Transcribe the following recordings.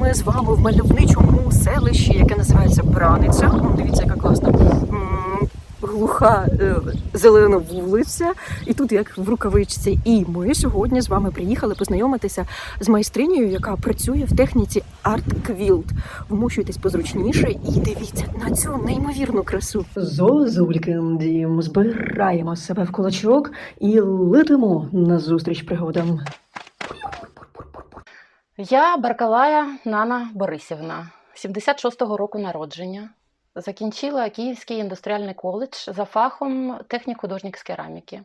ми з вами в мальовничому селищі, яке називається Браниця. Дивіться, яка класна глуха е, зелена вулиця. І тут як в рукавичці. І ми сьогодні з вами приїхали познайомитися з майстринею, яка працює в техніці Quilt. Вмощуйтесь позручніше і дивіться на цю неймовірну красу. Зозулькин дім збираємо себе в кулачок і летимо на зустріч пригодам. Я Баркалая Нана Борисівна, 76-го року народження. Закінчила Київський індустріальний коледж за фахом технік художник з кераміки.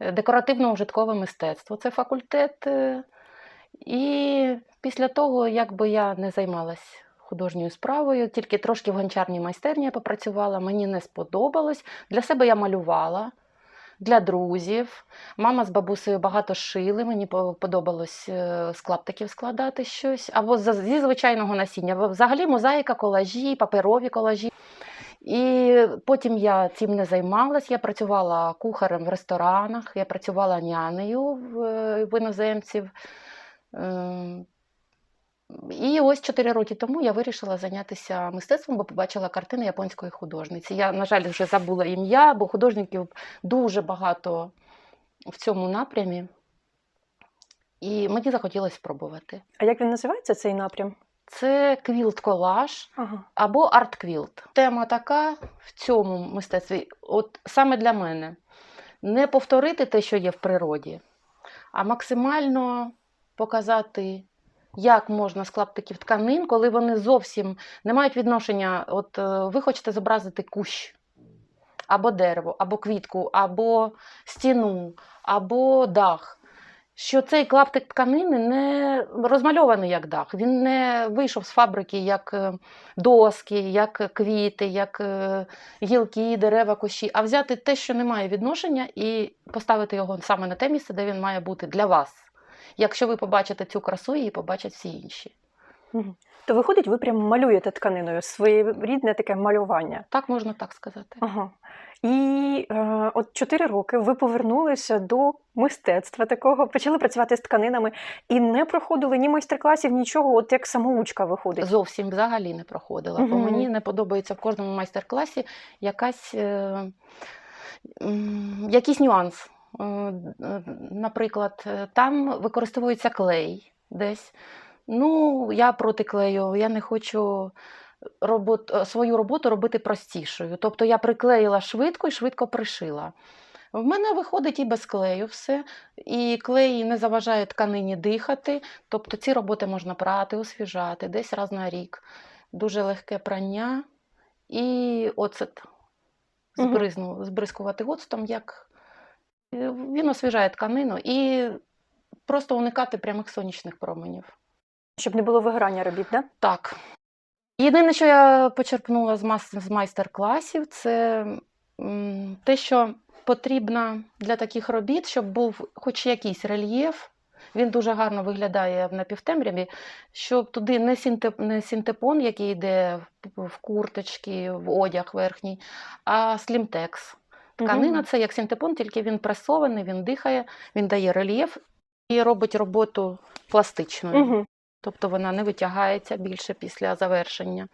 Декоративно-ужиткове мистецтво це факультет. І після того, як би я не займалась художньою справою, тільки трошки в гончарній майстерні я попрацювала, мені не сподобалось. Для себе я малювала, для друзів. Мама з бабусею багато шили, мені подобалось е, з клаптиків складати щось, або зі звичайного насіння. Взагалі мозаїка, колажі, паперові колажі. І потім я цим не займалась. Я працювала кухарем в ресторанах, я працювала нянею в, е, іноземців. І ось 4 роки тому я вирішила зайнятися мистецтвом, бо побачила картини японської художниці. Я, на жаль, вже забула ім'я, бо художників дуже багато в цьому напрямі. І мені захотілося спробувати. А як він називається цей напрям? Це квілт-колаж Ага. або арт-квілт. Тема така в цьому мистецтві, от саме для мене, не повторити те, що є в природі, а максимально показати, як можна з клаптиків тканин, коли вони зовсім не мають відношення. От е, ви хочете зобразити кущ, або дерево, або квітку, або стіну, або дах. Що цей клаптик тканини не розмальований як дах, він не вийшов з фабрики як е, доски, як квіти, як е, гілки, дерева, кущі, а взяти те, що не має відношення, і поставити його саме на те місце, де він має бути для вас. Якщо ви побачите цю красу, її побачать всі інші. То виходить, ви прям малюєте тканиною своєрідне таке малювання. Так можна так сказати. Ага. І е, от 4 роки ви повернулися до мистецтва такого, почали працювати з тканинами і не проходили ні майстер-класів, нічого, от як самоучка виходить. Зовсім взагалі не проходила. Бо мені не подобається в кожному майстер-класі якась, е, якийсь нюанс. Е, Наприклад, е, там використовується клей десь. Ну, я проти клею, я не хочу робот, е, свою роботу робити простішою. Тобто я приклеїла швидко і швидко пришила. В мене виходить і без клею все, і клей не заважає тканині дихати. Тобто ці роботи можна прати, освіжати десь раз на рік. Дуже легке прання і оцет Мгм. збризну, збризкувати оцтом, як він освіжає тканину і просто уникати прямих сонячних променів. Щоб не було вигорання робіт, да? Так. Єдине, що я почерпнула з, майстер-класів, це те, що потрібно для таких робіт, щоб був хоч якийсь рельєф. Він дуже гарно виглядає в напівтемряві, щоб туди не, не синтепон, який йде в, в курточки, в одяг верхній, а слімтекс. Тканина це як синтепон, тільки він пресований, він дихає, він дає рельєф і робить роботу пластичною. Угу. Тобто вона не витягається більше після завершення.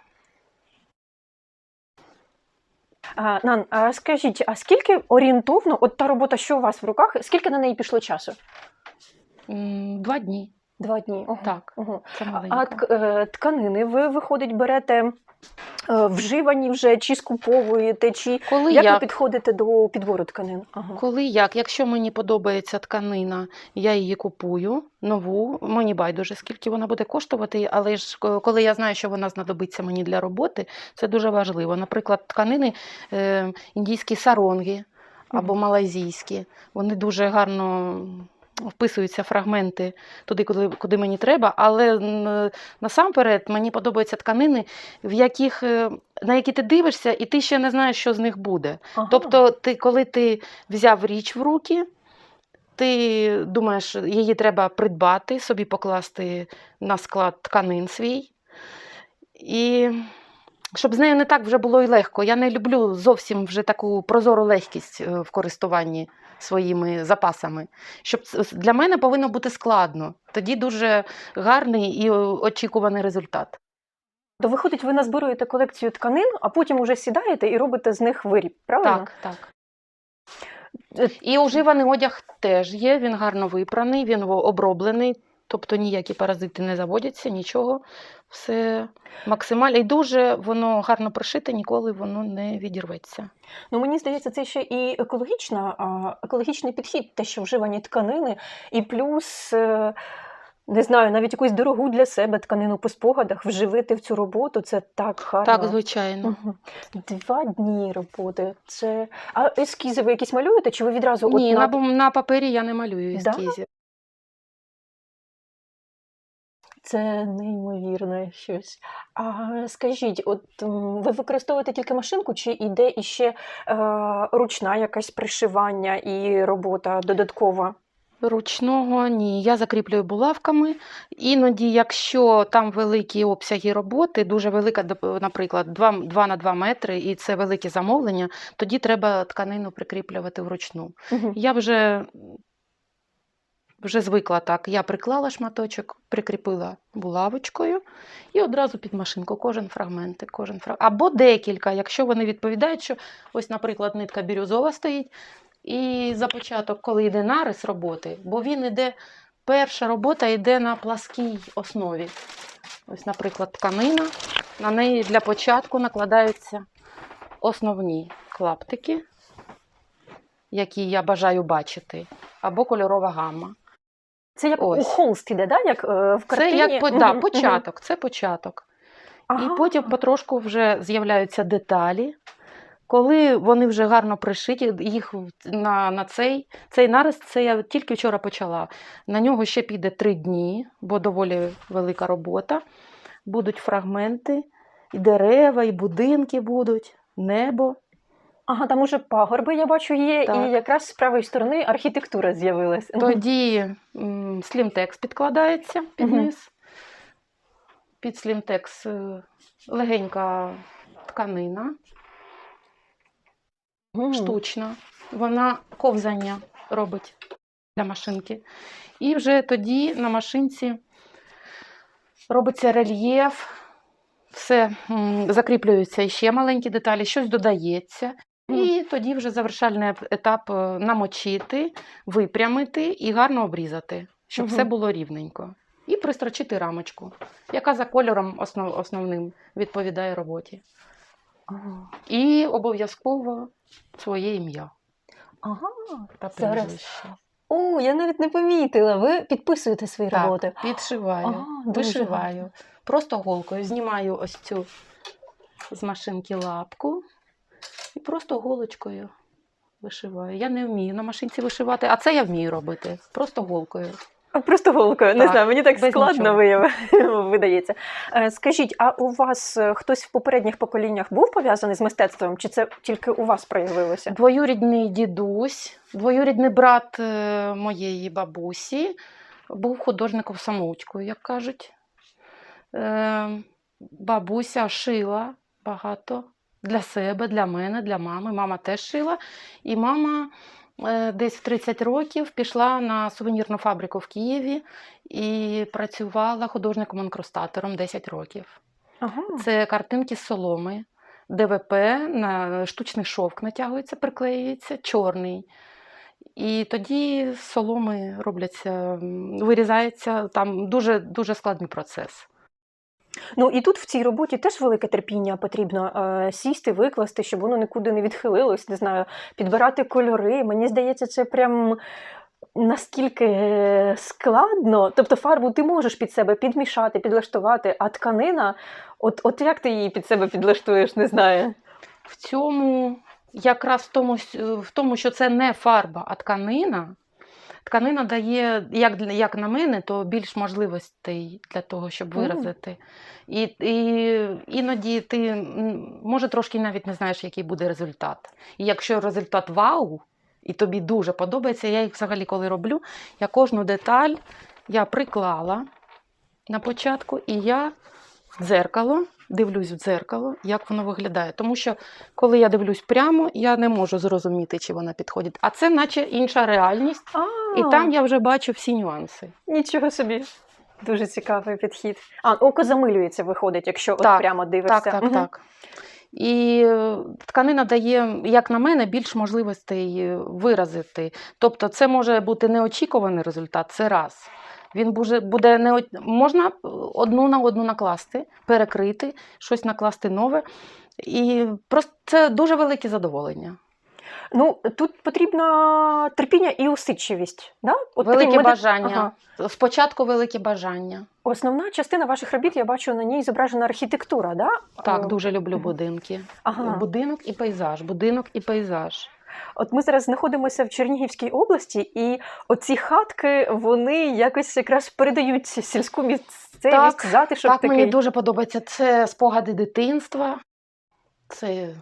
А, Нан, а скажіть, а скільки орієнтовно, от та робота, що у вас в руках, скільки на неї пішло часу? М, Два дні. Два дні. Ого. Так, Ого. це А маленько. тк- е, тканини ви, виходить, берете вживані вже чи скуповуєте, чи Коли як ви підходите до підбору тканин? Ага. Коли як? Якщо мені подобається тканина, я її купую нову. Мені байдуже, скільки вона буде коштувати, але ж е, коли я знаю, що вона знадобиться мені для роботи, це дуже важливо. Наприклад, тканини е, індійські саронги або малайзійські, вони дуже гарно вписуються фрагменти туди, куди, куди мені треба. Але насамперед мені подобаються тканини, в яких, е, на які ти дивишся, і ти ще не знаєш, що з них буде. Ага. Тобто, ти, коли ти взяв річ в руки, ти думаєш, її треба придбати, собі покласти на склад тканин свій. І щоб з нею не так вже було і легко. Я не люблю зовсім вже таку прозору легкість е, в користуванні своїми запасами. Щоб для мене повинно бути складно. Тоді дуже гарний і очікуваний результат. То виходить, ви назбируєте колекцію тканин, а потім уже сідаєте і робите з них виріб, правильно? Так, так. Е, І уживаний одяг теж є, він гарно випраний, він оброблений, тобто ніякі паразити не заводяться, нічого. Все максимально. І дуже воно гарно пришите, ніколи воно не відірветься. Ну мені здається, це ще і екологічна, екологічний підхід, те, що вживані тканини, і плюс. е, Не знаю, навіть якусь дорогу для себе тканину по спогадах вживити в цю роботу це так гарно. Так, звичайно. Два дні роботи. Це а ескізи ви якісь малюєте? Чи ви відразу Ні, от на, на... папері я не малюю Да? Це неймовірне щось? А скажіть, от ви використовуєте тільки машинку, чи йде іще е, ручна якась пришивання і робота додаткова? Ручного ні, я закріплюю булавками. Іноді, якщо там великі обсяги роботи, дуже велика, наприклад, 2, 2 на 2 метри, і це велике замовлення, тоді треба тканину прикріплювати вручну. Мгм. Я вже, вже звикла так. Я приклала шматочок, прикріпила булавочкою і одразу під машинку кожен фрагмент. Кожен фраг... Або декілька, якщо вони відповідають, що ось, наприклад, нитка бірюзова стоїть. І за початок, коли йде нарис роботи, бо він іде, перша робота йде на пласкій основі. Ось, наприклад, тканина. На неї для початку накладаються основні клаптики, які я бажаю бачити, або кольорова гамма. Це як Ось. у холст іде, да? як е, в Це як да, початок, це початок. Ага. І потім потрошку вже з'являються деталі. Коли вони вже гарно пришиті, їх на, на цей, цей нарис це я тільки вчора почала. На нього ще піде три дні, бо доволі велика робота. Будуть фрагменти, і дерева, і будинки будуть, небо. Ага, там уже пагорби, я бачу, є, Так. і якраз з правої сторони архітектура з'явилась. Тоді слімтекс підкладається під низ. Під слімтекс легенька тканина. Мгм. штучна. Вона ковзання робить для машинки. І вже тоді на машинці робиться рельєф, все м, закріплюються ще маленькі деталі, щось додається. І тоді вже завершальний етап е, намочити, випрямити і гарно обрізати, щоб Мгм. все було рівненько. І пристрочити рамочку, яка за кольором основ, основним відповідає роботі. Ага. І обов'язково своє ім'я Ага. та Зараз. прізвище. О, я навіть не помітила. Ви підписуєте свої Так, роботи. підшиваю, Ага, вишиваю. гарно. Просто голкою знімаю ось цю з машинки лапку і просто голочкою вишиваю. Я не вмію на машинці вишивати, а це я вмію робити. Просто голкою. Просто голкою, не Так, знаю, мені так складно вияв- видається. Е, Скажіть, а у вас е, хтось в попередніх поколіннях був пов'язаний з мистецтвом, чи це тільки у вас проявилося? Двоюрідний дідусь, двоюрідний брат е, моєї бабусі був художником самоучкою, як кажуть. Бабуся шила багато для себе, для мене, для мами. Мама теж шила. І мама е, десь в 30 років пішла на сувенірну фабрику в Києві і працювала художником-інкрустатором 10 років. Ага. Це картинки з соломи, ДВП на штучний шовк натягується, приклеюється, чорний. І тоді з соломи робляться, вирізається там дуже, дуже складний процес. Ну і тут в цій роботі теж велике терпіння потрібно е, сісти, викласти, щоб воно нікуди не відхилилось, не знаю, підбирати кольори. Мені здається, це прям наскільки е, складно. Тобто фарбу ти можеш під себе підмішати, підлаштувати, а тканина, от, от як ти її під себе підлаштуєш, не знаю. В цьому, якраз в тому, в тому, що це не фарба, а тканина. Тканина дає, як, як на мене, то більш можливостей для того, щоб виразити. І, і іноді ти може трошки навіть не знаєш, який буде результат. І якщо результат вау, і тобі дуже подобається, я їх взагалі коли роблю, я кожну деталь я приклала на початку, і я дзеркало дивлюсь в дзеркало, як воно виглядає. Тому що коли я дивлюсь прямо, я не можу зрозуміти, чи вона підходить. А це наче інша реальність, і там я вже бачу всі нюанси. нічого собі. Дуже цікавий підхід. А, око замилюється, виходить, якщо от прямо дивишся. Так, так, так. І е, тканина дає, як на мене, більш можливостей е, виразити. Тобто, це може бути неочікуваний результат, це раз. Він буде, буде не можна одну на одну накласти, перекрити, щось накласти нове. І просто це дуже велике задоволення. Ну, тут потрібно терпіння і усидчивість. Да? От велике меди- бажання. Ага. Спочатку велике бажання. Основна частина ваших робіт, я бачу, на ній зображена архітектура, да? Так, Е, дуже люблю будинки. Ага. Будинок і пейзаж, будинок і пейзаж. От ми зараз знаходимося в Чернігівській області, і оці хатки вони якось якраз передають сільську місцевість, Так, затишок Так, такий. мені дуже подобається. Це спогади дитинства. Це,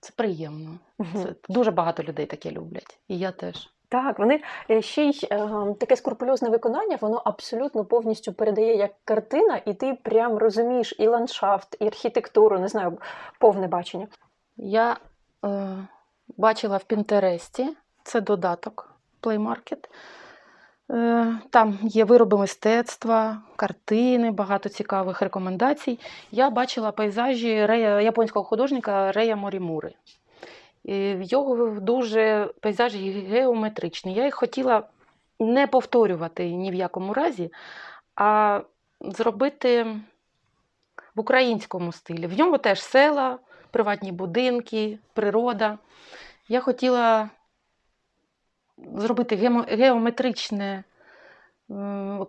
це приємно. Це дуже багато людей таке люблять. І я теж. Так, вони е, ще й е, таке скрупульозне виконання, воно абсолютно повністю передає як картина, і ти прям розумієш і ландшафт, і архітектуру, не знаю, повне бачення. Я е, бачила в Пінтересті, це додаток Play Market. Е, там є вироби мистецтва, картини, багато цікавих рекомендацій. Я бачила пейзажі Рея, японського художника Рея Морімури. Його дуже пейзажі геометричні. Я їх хотіла не повторювати ні в якому разі, а зробити в українському стилі. В ньому теж села, приватні будинки, природа. Я хотіла зробити геометричне,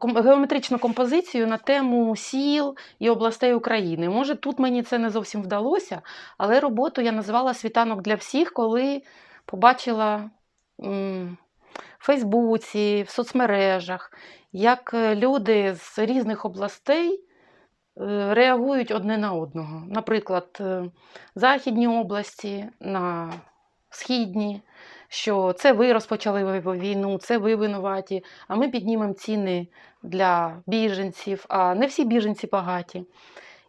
геометричну композицію на тему сіл і областей України. Може, тут мені це не зовсім вдалося, але роботу я назвала Світанок для всіх, коли побачила в Фейсбуці, в соцмережах, як е, люди з різних областей е, реагують одне на одного. Наприклад, е, західні області на східні, що це ви розпочали війну, це ви винуваті, а ми піднімемо ціни для біженців, а не всі біженці багаті.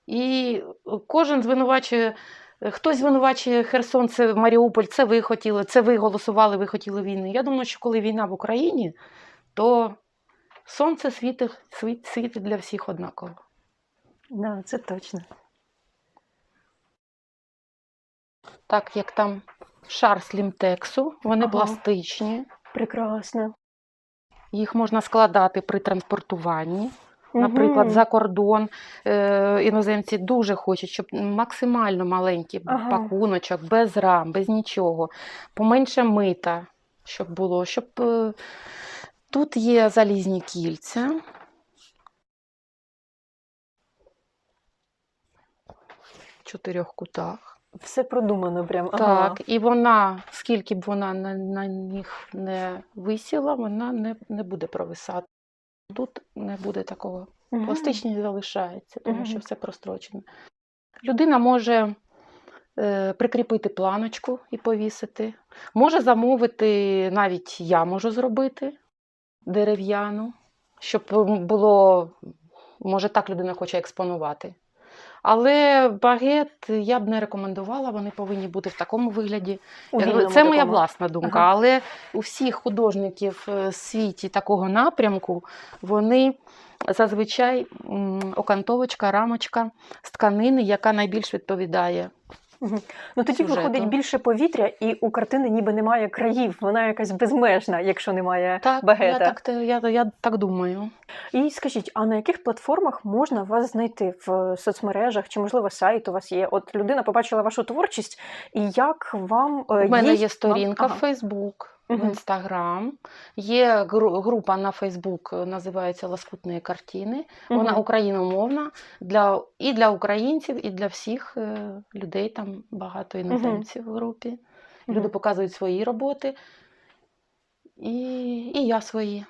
І кожен звинувачує. Хтось звинувачує Херсон, це Маріуполь, це ви хотіли, це ви голосували, ви хотіли війни. Я думаю, що коли війна в Україні, то сонце світить, світ, світить для всіх однаково. Да, це точно. Так як там шар слімтексу, вони Ага. пластичні, Прекрасно. їх можна складати при транспортуванні. Наприклад, за кордон е, іноземці дуже хочуть, щоб максимально маленький Ага. пакуночок, без рам, без нічого, поменше мита, щоб було, щоб е, тут є залізні кільця. В чотирьох кутах. Все продумано прям. Ага. І вона, скільки б вона на, на них не висіла, вона не, не буде провисати. Тут не буде такого. Мгм. Пластичність залишається, тому що все прострочено. Людина може е, прикріпити планочку і повісити. Може замовити, навіть я можу зробити дерев'яну, щоб було, може, так людина хоче експонувати. Але багет я б не рекомендувала, вони повинні бути в такому вигляді. У Це моя такому. власна думка, Ага. але у всіх художників е, в світі такого напрямку вони зазвичай окантовочка, рамочка з тканини, яка найбільш відповідає. Ну тоді сюжету. виходить більше повітря, і у картини ніби немає країв. Вона якась безмежна, якщо немає Так, багета. я так, я, я так думаю. І скажіть, а на яких платформах можна вас знайти в соцмережах чи, можливо, сайт у вас є? От людина побачила вашу творчість, і як вам У мене є сторінка в Facebook, Мгм. В Instagram. Є група на Facebook, називається Лоскутні картини. Вона україномовна для, і для українців, і для всіх е, людей. Там багато іноземців в групі. Люди показують свої роботи, і, і я свої.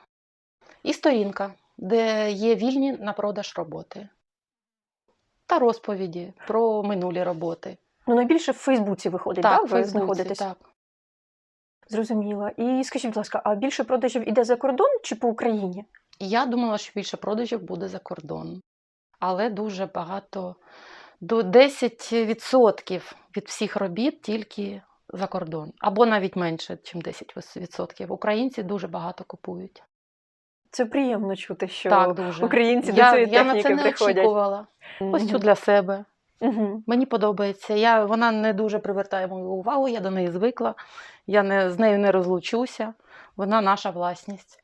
І сторінка, де є вільні на продаж роботи. Та розповіді про минулі роботи. Ну, найбільше в Фейсбуці виходить, так, так? в Ви знаходитесь? так. Зрозуміла. І скажіть, будь ласка, а більше продажів іде за кордон чи по Україні? Я думала, що більше продажів буде за кордон. Але дуже багато до 10% від всіх робіт тільки за кордон, або навіть менше, ніж 10%. Українці дуже багато купують. Це приємно чути, що так, дуже. українці я, до цієї я на це не приходять. очікувала. Ось цю для себе. Угу. Мені подобається. Я, вона не дуже привертає мою увагу, я до неї звикла. Я не, з нею не розлучуся. Вона наша власність.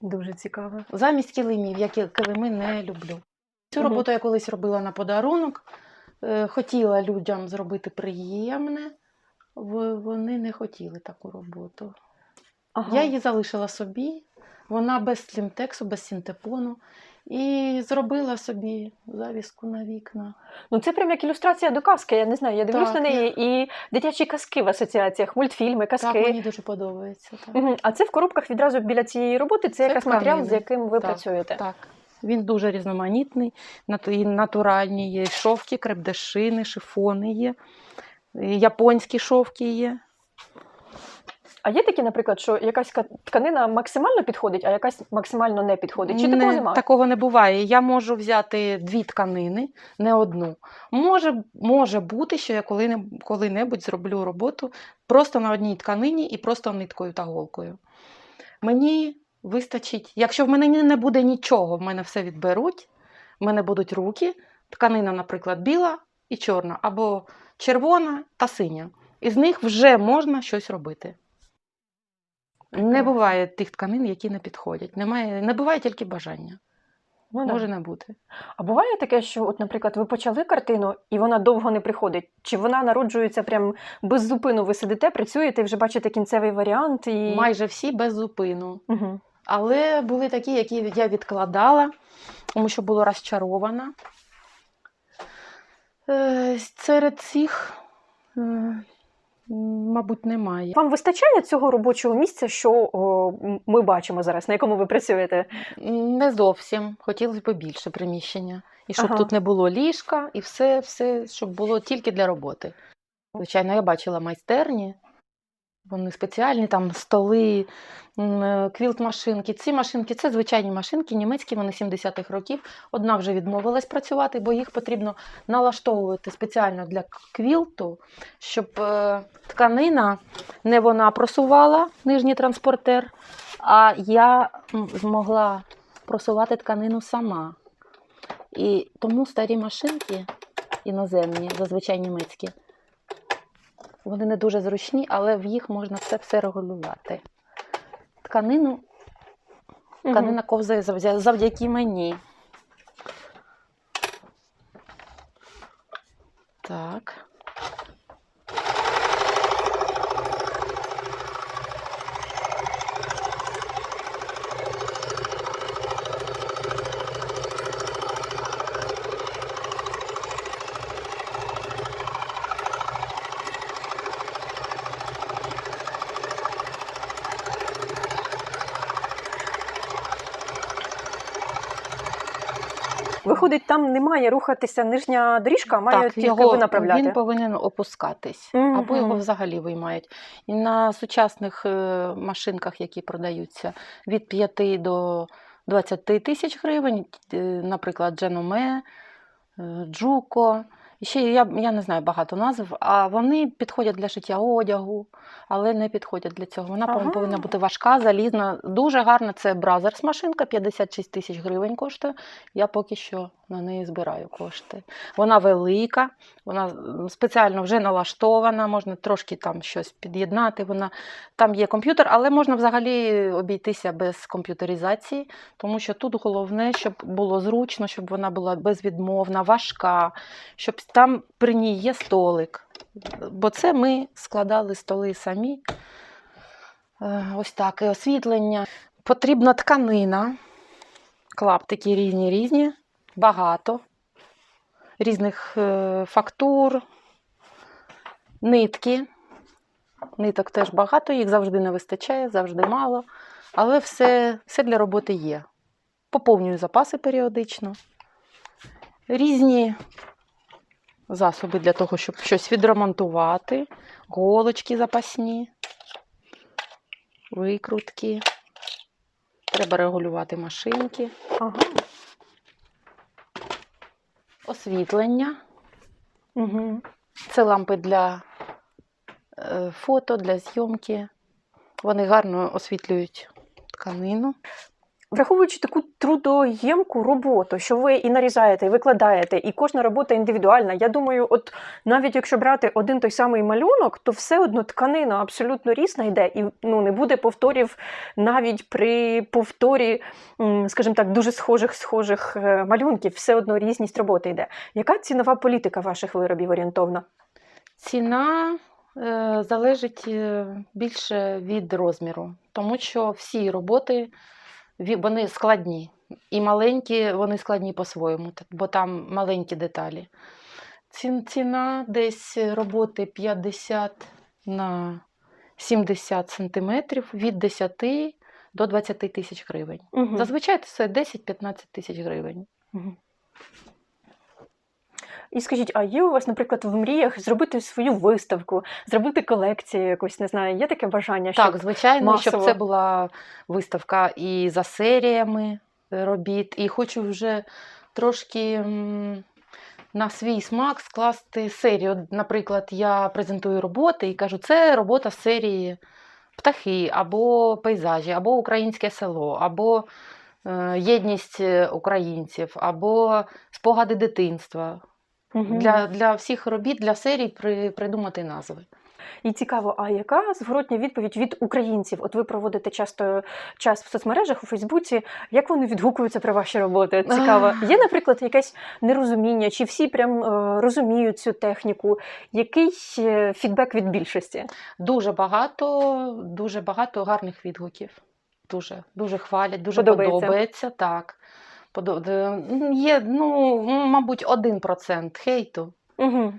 Дуже цікаво. Замість килимів, я ки- килими не люблю. Цю Мгм. роботу я колись робила на подарунок. Е, Хотіла людям зробити приємне, вони не хотіли таку роботу. Ага. Я її залишила собі, вона без слімтексу, без синтепону. І зробила собі завіску на вікна. Ну це прям як ілюстрація до казки. Я не знаю. Я дивлюсь Так, на неї і дитячі казки в асоціаціях, мультфільми, Так, казки. мені дуже подобається. Так. Мгм. А це в коробках відразу біля цієї роботи. Це, Це якраз матеріал, з яким ви Так, працюєте. Так. Він дуже різноманітний, натуральні є, шовки, крепдешини, шифони є, японські шовки є. А є такі, наприклад, що якась тканина максимально підходить, а якась максимально не підходить. Чи такого Не- немає? Такого не буває. Я можу взяти дві тканини, не одну. Може, може бути, що я коли- коли-небудь зроблю роботу просто на одній тканині і просто ниткою та голкою. Мені вистачить, якщо в мене не буде нічого, в мене все відберуть, в мене будуть руки, тканина, наприклад, біла і чорна, або червона та синя. Із них вже можна щось робити. Не буває тих тканин, які не підходять. Немає, не буває тільки бажання. Ну. Може не бути. А буває таке, що, от, наприклад, ви почали картину, і вона довго не приходить. Чи вона народжується прям без зупину? Ви сидите, працюєте, і вже бачите кінцевий варіант і. Майже всі без зупину. Угу. Але були такі, які я відкладала, тому що була розчарована. Е, Серед цих, е, мабуть, немає. Вам вистачає цього робочого місця, що о, ми бачимо зараз, на якому ви працюєте? Не зовсім. Хотілося б більше приміщення. І щоб Ага. тут не було ліжка, і все, все, щоб було тільки для роботи. Звичайно, я бачила майстерні. Вони спеціальні, там столи, е, квілт-машинки. Ці машинки це звичайні машинки, німецькі, вони 70-х років. Одна вже відмовилась працювати, бо їх потрібно налаштовувати спеціально для квілту, щоб е, тканина не вона просувала нижній транспортер, а я змогла просувати тканину сама. І тому старі машинки іноземні, зазвичай німецькі, вони не дуже зручні, але в їх можна все все регулювати. Тканину, тканина ковзає завдяки мені. Так. Виходить, там не має рухатися нижня доріжка, має так, тільки його, направляти. він повинен опускатись, Мгм. або його взагалі виймають. І на сучасних е, машинках, які продаються від 5 до 20 тисяч гривень, е, наприклад, Дженоме, Джуко. І ще я, я не знаю багато назв, а вони підходять для шиття одягу, але не підходять для цього. Вона Ага. повинна бути важка, залізна. Дуже гарна це Бразерс машинка, 56 тисяч гривень коштує. Я поки що на неї збираю кошти. Вона велика, вона спеціально вже налаштована, можна трошки там щось під'єднати. Вона там є комп'ютер, але можна взагалі обійтися без комп'ютеризації, тому що тут головне, щоб було зручно, щоб вона була безвідмовна, важка, щоб там при ній є столик. Бо це ми складали столи самі. Е, Ось так, і освітлення. Потрібна тканина, клаптики різні різні, багато різних е, фактур, нитки. Ниток теж багато, їх завжди не вистачає, завжди мало. Але все, все для роботи є. Поповнюю запаси періодично. Різні засоби для того, щоб щось відремонтувати, голочки запасні, викрутки. Треба регулювати машинки. Ага. Освітлення. Угу. Це лампи для е, фото, для зйомки. Вони гарно освітлюють тканину. Враховуючи таку трудоємку роботу, що ви і нарізаєте, і викладаєте, і кожна робота індивідуальна. Я думаю, от навіть якщо брати один той самий малюнок, то все одно тканина абсолютно різна йде, і ну не буде повторів навіть при повторі, скажімо так, дуже схожих схожих е, малюнків, все одно різність роботи йде. Яка цінова політика ваших виробів орієнтовна? Ціна е, залежить е, більше від розміру, тому що всі роботи вони складні. І маленькі, вони складні по-своєму, бо там маленькі деталі. Ціна десь роботи 50 на 70 сантиметрів від 10 до 20 тисяч гривень. Угу. Зазвичай це 10-15 тисяч гривень. Мгм. І скажіть, а є у вас, наприклад, в мріях зробити свою виставку, зробити колекцію якусь, не знаю, є таке бажання? Так, щоб- звичайно, щоб це була виставка і за серіями е, робіт, і хочу вже трошки на свій смак скласти серію. Наприклад, я презентую роботи і кажу, це робота з серії птахи, або пейзажі, або українське село, або е, єдність е, українців, або спогади дитинства. Мгм. Для, для всіх робіт, для серій при, придумати назви. І цікаво, а яка зворотня відповідь від українців? От ви проводите часто час в соцмережах у Фейсбуці. Як вони відгукуються про ваші роботи? Цікаво. Є, наприклад, якесь нерозуміння, чи всі прям е, розуміють цю техніку? Який е, фідбек від більшості? Дуже багато, дуже багато гарних відгуків. Дуже, дуже хвалять, дуже Подобається. подобається. Так. Є, ну, мабуть, 1% хейту. Угу.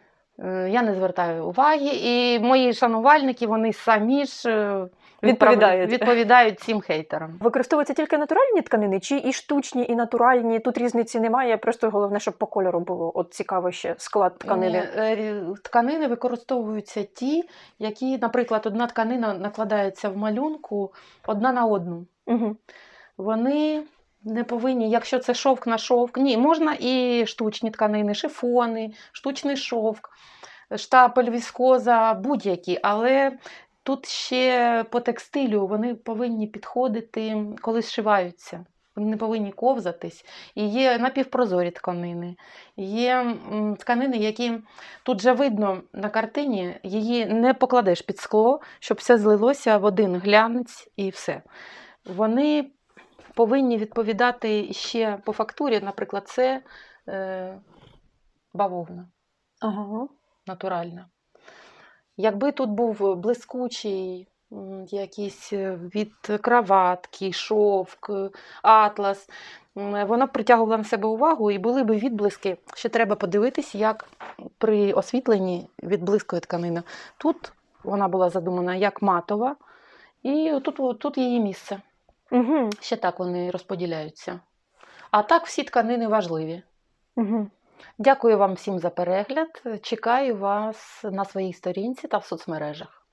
Я не звертаю уваги, і мої шанувальники вони самі ж е, Відповідають. відповідають цим хейтерам. Використовуються тільки натуральні тканини, чи і штучні, і натуральні? Тут різниці немає. Просто головне, щоб по кольору було. От цікаво ще склад тканини. Ні, е, Тканини використовуються ті, які, наприклад, одна тканина накладається в малюнку одна на одну. Угу. Вони не повинні, якщо це шовк на шовк, ні, можна і штучні тканини, шифони, штучний шовк, штапель, віскоза, будь-які, але тут ще по текстилю вони повинні підходити, коли зшиваються. Вони не повинні ковзатись. І є напівпрозорі тканини, є тканини, які тут же видно на картині, її не покладеш під скло, щоб все злилося в один глянець і все. Вони повинні відповідати ще по фактурі, наприклад, це е, бавовна Ага. натуральна. Якби тут був блискучий якийсь е, від краватки, шовк, атлас, воно б притягувало на себе увагу і були б відблиски. Ще треба подивитись, як при освітленні відблискує тканина. Тут вона була задумана як матова, і тут, тут її місце. Угу. Ще так вони розподіляються. А так всі тканини важливі. Угу. Дякую вам всім за перегляд. Чекаю вас на своїй сторінці та в соцмережах.